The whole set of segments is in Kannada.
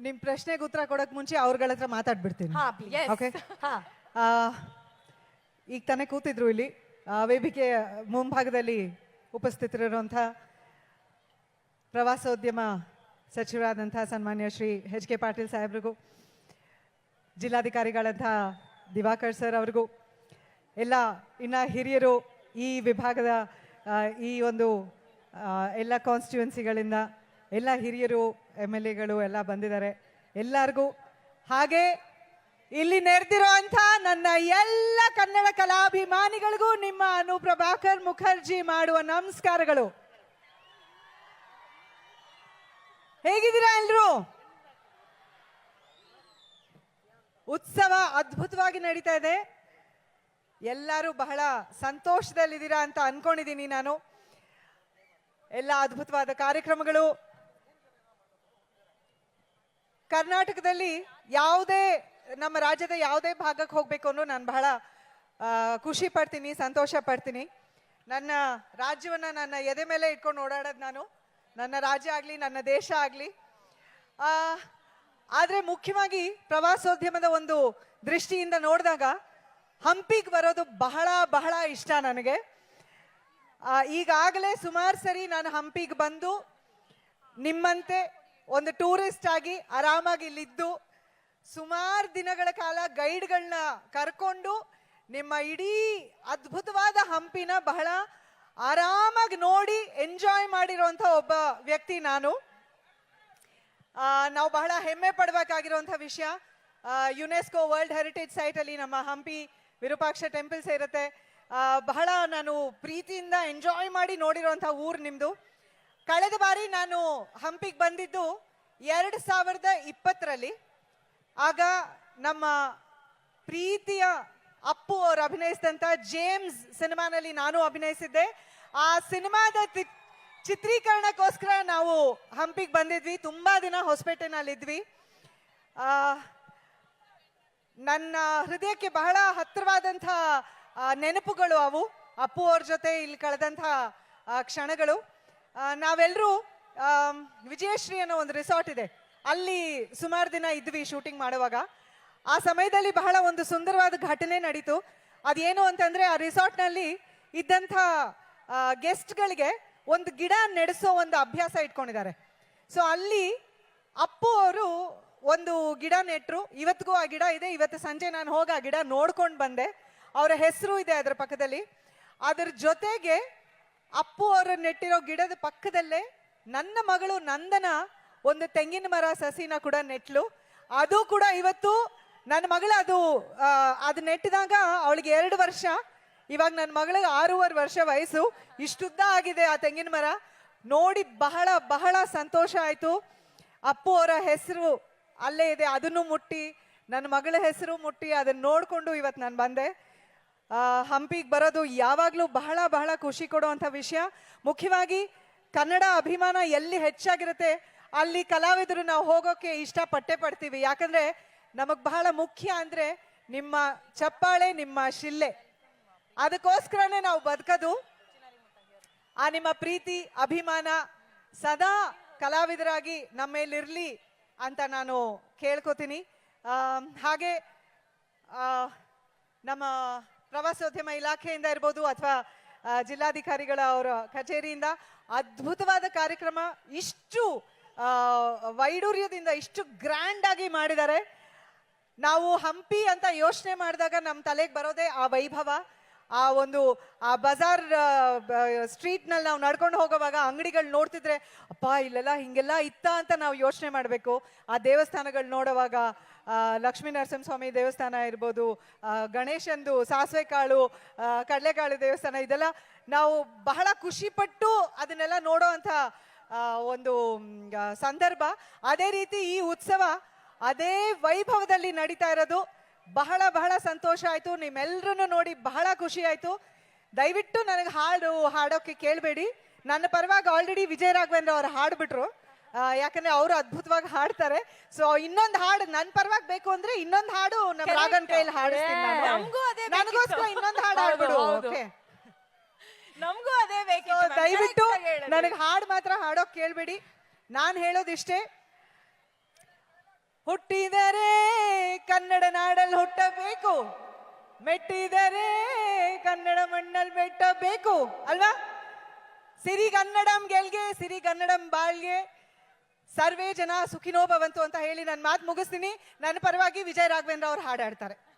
ನಿಮ್ ಪ್ರಶ್ನೆಗೆ ಉತ್ತರ ಕೊಡಕ್ ಮುಂಚೆ ಅವ್ರಗಳ ಹತ್ರ ಮಾತಾಡ್ಬಿಡ್ತೀನಿ. ಹಾ ಓಕೆ ಹಾ. ಈಗ ತಾನೇ ಕೂತಿದ್ರು ಇಲ್ಲಿ. ಆ, ವೇದಿಕೆ ಮುಂಭಾಗದಲ್ಲಿ ಉಪಸ್ಥಿತರಿರುವಂಥ ಪ್ರವಾಸೋದ್ಯಮ ಸಚಿವರಾದಂಥ ಸನ್ಮಾನ್ಯ ಶ್ರೀ ಎಚ್ ಕೆ ಪಾಟೀಲ್ ಸಾಹೇಬ್ರಿಗೂ ಜಿಲ್ಲಾಧಿಕಾರಿಗಳಂಥ ದಿವಾಕರ್ ಸರ್ ಅವ್ರಿಗೂ ಎಲ್ಲ ಇನ್ನ ಹಿರಿಯರು ಈ ವಿಭಾಗದ ಆ, ಈ ಒಂದು ಆ, ಎಲ್ಲ ಕಾನ್ಸ್ಟಿಟ್ಯುವೆನ್ಸಿಗಳಿಂದ ಎಲ್ಲ ಹಿರಿಯರು ಎಂ ಎಲ್ ಎಗಳು ಎಲ್ಲ ಬಂದಿದ್ದಾರೆ. ಎಲ್ಲರಿಗೂ ಹಾಗೆ ಇಲ್ಲಿ ನೆರೆದಿರುವಂಥ ನನ್ನ ಎಲ್ಲ ಕನ್ನಡ ಕಲಾಭಿಮಾನಿಗಳಿಗೂ ನಿಮ್ಮ ಅನುಪ್ರಭಾಕರ್ ಮುಖರ್ಜಿ ಮಾಡುವ ನಮಸ್ಕಾರಗಳು. ಹೇಗಿದ್ದೀರಾ ಎಲ್ರು? ಉತ್ಸವ ಅದ್ಭುತವಾಗಿ ನಡೀತಾ ಇದೆ. ಎಲ್ಲರೂ ಬಹಳ ಸಂತೋಷದಲ್ಲಿದ್ದೀರಾ ಅಂತ ಅನ್ಕೊಂಡಿದ್ದೀನಿ ನಾನು. ಎಲ್ಲ ಅದ್ಭುತವಾದ ಕಾರ್ಯಕ್ರಮಗಳು. ಕರ್ನಾಟಕದಲ್ಲಿ ಯಾವುದೇ, ನಮ್ಮ ರಾಜ್ಯದ ಯಾವುದೇ ಭಾಗಕ್ಕೆ ಹೋಗ್ಬೇಕು ಅನ್ನೋ ನಾನು ಬಹಳ ಖುಷಿ ಪಡ್ತೀನಿ, ಸಂತೋಷ ಪಡ್ತೀನಿ. ನನ್ನ ರಾಜ್ಯವನ್ನ ನನ್ನ ಎದೆ ಮೇಲೆ ಇಟ್ಕೊಂಡು ಓಡಾಡೋದು ನಾನು. ನನ್ನ ರಾಜ್ಯ ಆಗಲಿ, ನನ್ನ ದೇಶ ಆಗಲಿ. ಆದರೆ ಮುಖ್ಯವಾಗಿ ಪ್ರವಾಸೋದ್ಯಮದ ಒಂದು ದೃಷ್ಟಿಯಿಂದ ನೋಡಿದಾಗ ಹಂಪಿಗೆ ಬರೋದು ಬಹಳ ಬಹಳ ಇಷ್ಟ ನನಗೆ. ಈಗಾಗಲೇ ಸುಮಾರು ಸರಿ ನಾನು ಹಂಪಿಗೆ ಬಂದು ನಿಮ್ಮಂತೆ ಒಂದು ಟೂರಿಸ್ಟ್ ಆಗಿ ಆರಾಮಾಗಿ ಇಲ್ಲಿದ್ದು. ಸುಮಾರು ದಿನಗಳ ಕಾಲ ಗೈಡ್ಗಳನ್ನ ಕರ್ಕೊಂಡು ನಿಮ್ಮ ಇಡೀ ಅದ್ಭುತವಾದ ಹಂಪಿನ ಬಹಳ ಆರಾಮಾಗಿ ನೋಡಿ ಎಂಜಾಯ್ ಮಾಡಿರುವಂಥ ಒಬ್ಬ ವ್ಯಕ್ತಿ ನಾನು. ನಾವು ಬಹಳ ಹೆಮ್ಮೆ ಪಡಬೇಕಾಗಿರುವಂಥ ವಿಷಯ. ಯುನೆಸ್ಕೋ ವರ್ಲ್ಡ್ ಹೆರಿಟೇಜ್ ಸೈಟಲ್ಲಿ ನಮ್ಮ ಹಂಪಿ ವಿರೂಪಾಕ್ಷ ಟೆಂಪಲ್ ಸೇರುತ್ತೆ. ಬಹಳ ನಾನು ಪ್ರೀತಿಯಿಂದ ಎಂಜಾಯ್ ಮಾಡಿ ನೋಡಿರುವಂಥ ಊರು ನಿಮ್ಮದು ಕಳೆದ ಬಾರಿ ನಾನು ಹಂಪಿಗೆ ಬಂದಿದ್ದು ಎರಡು ಸಾವಿರದ ಇಪ್ಪತ್ತರಲ್ಲಿ. ಆಗ ನಮ್ಮ ಪ್ರೀತಿಯ ಅಪ್ಪು ಅವರು ಅಭಿನಯಿಸಿದಂಥ ಜೇಮ್ಸ್ ಸಿನಿಮಾನಲ್ಲಿ ನಾನು ಅಭಿನಯಿಸಿದ್ದೆ. ಆ ಸಿನಿಮಾದ ಚಿತ್ರೀಕರಣಕ್ಕೋಸ್ಕರ ನಾವು ಹಂಪಿಗೆ ಬಂದಿದ್ವಿ. ತುಂಬಾ ದಿನ ಹೊಸಪೇಟೆನಲ್ಲಿದ್ವಿ. ನನ್ನ ಹೃದಯಕ್ಕೆ ಬಹಳ ಹತ್ತಿರವಾದಂಥ ನೆನಪುಗಳು ಅವು. ಅಪ್ಪು ಅವ್ರ ಜೊತೆ ಇಲ್ಲಿ ಕಳೆದಂಥ ಕ್ಷಣಗಳು. ನಾವೆಲ್ಲರೂ ವಿಜಯಶ್ರೀ ಅನ್ನೋ ಒಂದು ರಿಸಾರ್ಟ್ ಇದೆ. ಅಲ್ಲಿ ಸುಮಾರು ದಿನ ಇದ್ವಿ ಶೂಟಿಂಗ್ ಮಾಡುವಾಗ. ಆ ಸಮಯದಲ್ಲಿ ಬಹಳ ಒಂದು ಸುಂದರವಾದ ಘಟನೆ ನಡೀತು. ಅದೇನು ಅಂತಂದ್ರೆ ಆ ರಿಸಾರ್ಟ್ನಲ್ಲಿ ಇದ್ದಂಥ ಗೆಸ್ಟ್ಗಳಿಗೆ ಒಂದು ಗಿಡ ನೆಡೆಸೋ ಒಂದು ಅಭ್ಯಾಸ ಇಟ್ಕೊಂಡಿದ್ದಾರೆ. ಸೊ ಅಲ್ಲಿ ಅಪ್ಪು ಅವರು ಒಂದು ಗಿಡ ನೆಟ್ರು. ಇವತ್ತಿಗೂ ಆ ಗಿಡ ಇದೆ, ಇವತ್ತು ಸಂಜೆ ನಾನು ಹೋಗಿ ಆ ಗಿಡ ನೋಡ್ಕೊಂಡು ಬಂದೆ. ಅವರ ಹೆಸರು ಇದೆ ಅದರ ಪಕ್ಕದಲ್ಲಿ. ಅದರ ಜೊತೆಗೆ ಅಪ್ಪು ಅವರು ನೆಟ್ಟಿರೋ ಗಿಡದ ಪಕ್ಕದಲ್ಲೇ ನನ್ನ ಮಗಳು ನಂದನ ಒಂದು ತೆಂಗಿನ ಮರ ಸಸಿನ ಕೂಡ ನೆಟ್ಲು. ಅದು ಕೂಡ ಇವತ್ತು ನನ್ನ ಮಗಳು ಅದು ಅದು ನೆಟ್ಟಿದಾಗ ಅವಳಿಗೆ ಎರಡು ವರ್ಷ. ಇವಾಗ ನನ್ನ ಮಗಳಿಗೆ ಆರೂವರೆ ವರ್ಷ ವಯಸ್ಸು. ಇಷ್ಟುದ್ದ ಆಗಿದೆ ಆ ತೆಂಗಿನ ಮರ. ನೋಡಿ ಬಹಳ ಬಹಳ ಸಂತೋಷ ಆಯ್ತು. ಅಪ್ಪು ಅವರ ಹೆಸರು ಅಲ್ಲೇ ಇದೆ, ಅದನ್ನು ಮುಟ್ಟಿ. ನನ್ನ ಮಗಳ ಹೆಸರು ಮುಟ್ಟಿ, ಅದನ್ನ ನೋಡ್ಕೊಂಡು ಇವತ್ತು ನಾನು ಬಂದೆ. ಹಂಪಿಗೆ ಬರೋದು ಯಾವಾಗಲೂ ಬಹಳ ಬಹಳ ಖುಷಿ ಕೊಡುವಂಥ ವಿಷಯ. ಮುಖ್ಯವಾಗಿ ಕನ್ನಡ ಅಭಿಮಾನ ಎಲ್ಲಿ ಹೆಚ್ಚಾಗಿರುತ್ತೆ, ಅಲ್ಲಿ ಕಲಾವಿದರು ನಾವು ಹೋಗೋಕೆ ಇಷ್ಟಪಟ್ಟೆ ಪಡ್ತೀವಿ. ಯಾಕಂದ್ರೆ ನಮಗೆ ಬಹಳ ಮುಖ್ಯ ಅಂದರೆ ನಿಮ್ಮ ಚಪ್ಪಾಳೆ, ನಿಮ್ಮ ಶಿಲ್ಲೆ. ಅದಕ್ಕೋಸ್ಕರನೇ ನಾವು ಬದುಕೋದು. ಆ ನಿಮ್ಮ ಪ್ರೀತಿ, ಅಭಿಮಾನ ಸದಾ ಕಲಾವಿದರಾಗಿ ನಮ್ಮೇಲಿರಲಿ ಅಂತ ನಾನು ಕೇಳ್ಕೊತೀನಿ. ಹಾಗೆ ನಮ್ಮ ಪ್ರವಾಸೋದ್ಯಮ ಇಲಾಖೆಯಿಂದ ಇರ್ಬೋದು ಅಥವಾ ಜಿಲ್ಲಾಧಿಕಾರಿಗಳ ಅವರ ಕಚೇರಿಯಿಂದ ಅದ್ಭುತವಾದ ಕಾರ್ಯಕ್ರಮ ಇಷ್ಟು ವೈಡೂರ್ಯದಿಂದ ಇಷ್ಟು ಗ್ರ್ಯಾಂಡ್ ಆಗಿ ಮಾಡಿದ್ದಾರೆ. ನಾವು ಹಂಪಿ ಅಂತ ಯೋಚನೆ ಮಾಡಿದಾಗ ನಮ್ಮ ತಲೆಗೆ ಬರೋದೇ ಆ ವೈಭವ. ಆ ಒಂದು, ಆ ಬಜಾರ್ ಸ್ಟ್ರೀಟ್ನಲ್ಲಿ ನಾವು ನಡ್ಕೊಂಡು ಹೋಗೋವಾಗ ಅಂಗಡಿಗಳು ನೋಡ್ತಿದ್ರೆ, ಅಪ್ಪ, ಇಲ್ಲೆಲ್ಲ ಹಿಂಗೆಲ್ಲ ಇತ್ತ ಅಂತ ನಾವು ಯೋಚನೆ ಮಾಡಬೇಕು. ಆ ದೇವಸ್ಥಾನಗಳು ನೋಡುವಾಗ ಲಕ್ಷ್ಮೀ ನರಸಿಂಹಸ್ವಾಮಿ ದೇವಸ್ಥಾನ ಇರ್ಬೋದು ಗಣೇಶಂದು ಸಾಸಿವೆ ಕಾಳು ಕಡಲೆಕಾಳು ದೇವಸ್ಥಾನ, ಇದೆಲ್ಲ ನಾವು ಬಹಳ ಖುಷಿ ಪಟ್ಟು ಅದನ್ನೆಲ್ಲ ನೋಡೋ ಅಂತ ಒಂದು ಸಂದರ್ಭ. ಅದೇ ರೀತಿ ಈ ಉತ್ಸವ ಅದೇ ವೈಭವದಲ್ಲಿ ನಡೀತಾ ಇರೋದು. ಬಹಳ ಬಹಳ ಸಂತೋಷ ಆಯ್ತು. ನಿಮ್ಮೆಲ್ಲರನ್ನು ನೋಡಿ ಬಹಳ ಖುಷಿ ಆಯ್ತು. ದಯವಿಟ್ಟು ನನಗೆ ಹಾಡು ಹಾಡೋಕೆ ಕೇಳಬೇಡಿ. ನನ್ನ ಪರವಾಗಿ ಆಲ್ರೆಡಿ ವಿಜಯ ರಾಘವೇಂದ್ರ ಅವರು ಹಾಡ್ಬಿಟ್ರು. ಯಾಕಂದ್ರೆ ಅವರು ಅದ್ಭುತವಾಗಿ ಹಾಡ್ತಾರೆ. ಸೊ ಇನ್ನೊಂದು ಹಾಡು ನನ್ನ ಪರವಾಗಿ ಬೇಕು ಅಂದ್ರೆ ಇನ್ನೊಂದು ಹಾಡು ನಮ್ಮ ಕೈಲಿ ಹಾಡಿಸ್ತೀನಿ. ನನಗೋಸ್ಕರ ಇನ್ನೊಂದು ಹಾಡು ಹಾಡ್ಬಿಡು ಓಕೆ? ನಮಗೂ ಅದೇ ಬೇಕು ದಯವಿಟ್ಟು. ನನಗೆ ಹಾಡು ಮಾತ್ರ ಹಾಡೋಕೆ ಕೇಳ್ಬೇಡಿ. ನಾನು ಹೇಳೋದಿಷ್ಟೇ. ಹುಟ್ಟಿದರೆ ಕನ್ನಡ ನಾಡಲ್ಲಿ ಹುಟ್ಟಬೇಕು. ಮೆಟ್ಟಿದರೆ ಕನ್ನಡ ಮಣ್ಣಲ್ಲಿ ಮೆಟ್ಟಬೇಕು. ಅಲ್ವಾ? ಸಿರಿ ಕನ್ನಡಂ ಗೆಲ್ಗೆ, ಸಿರಿ ಕನ್ನಡಂ ಬಾಳ್ಗೆ. ಸರ್ವೇ ಜನ ಸುಖಿನೋ ಭವಂತು ಅಂತ ಹೇಳಿ ನನ್ನ ಮಾತು ಮುಗಿಸ್ತೀನಿ. ನನ್ನ ಪರವಾಗಿ ವಿಜಯ್ ರಾಘವೇಂದ್ರ ಅವ್ರು ಹಾಡಾಡ್ತಾರೆ.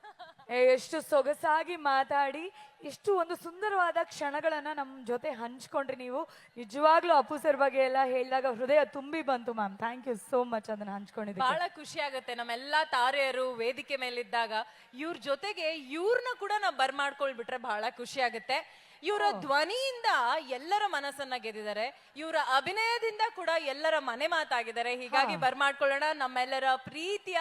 ಎಷ್ಟು ಸೊಗಸಾಗಿ ಮಾತಾಡಿ ಇಷ್ಟು ಒಂದು ಸುಂದರವಾದ ಕ್ಷಣಗಳನ್ನ ನಮ್ಮ ಜೊತೆ ಹಂಚ್ಕೊಂಡ್ರಿ ನೀವು. ನಿಜವಾಗ್ಲೂ ಅಪ್ಪು ಸರ್ ಬಗ್ಗೆ ಎಲ್ಲ ಹೇಳಿದಾಗ ಹೃದಯ ತುಂಬಿ ಬಂತು ma'am. Thank you so much ಅದನ್ನ ಹಂಚ್ಕೊಂಡಿದ್ದೆ ಬಹಳ ಖುಷಿ ಆಗುತ್ತೆ. ನಮ್ಮೆಲ್ಲಾ ತಾರೆಯರು ವೇದಿಕೆ ಮೇಲಿದ್ದಾಗ ಇವ್ರ ಜೊತೆಗೆ ಇವ್ರನ್ನ ಕೂಡ ನಾವು ಬರ್ಮಾಡ್ಕೊಳ್ಬಿಟ್ರೆ ಬಹಳ ಖುಷಿ ಆಗುತ್ತೆ. ಇವರ ಧ್ವನಿಯಿಂದ ಎಲ್ಲರ ಮನಸ್ಸನ್ನ ಗೆದ್ದಿದ್ದಾರೆ. ಇವರ ಅಭಿನಯದಿಂದ ಕೂಡ ಎಲ್ಲರ ಮನೆ ಮಾತಾಗಿದ್ದಾರೆ. ಹೀಗಾಗಿ ಬರ್ಮಾಡ್ಕೊಳ್ಳೋಣ ನಮ್ಮೆಲ್ಲರ ಪ್ರೀತಿಯ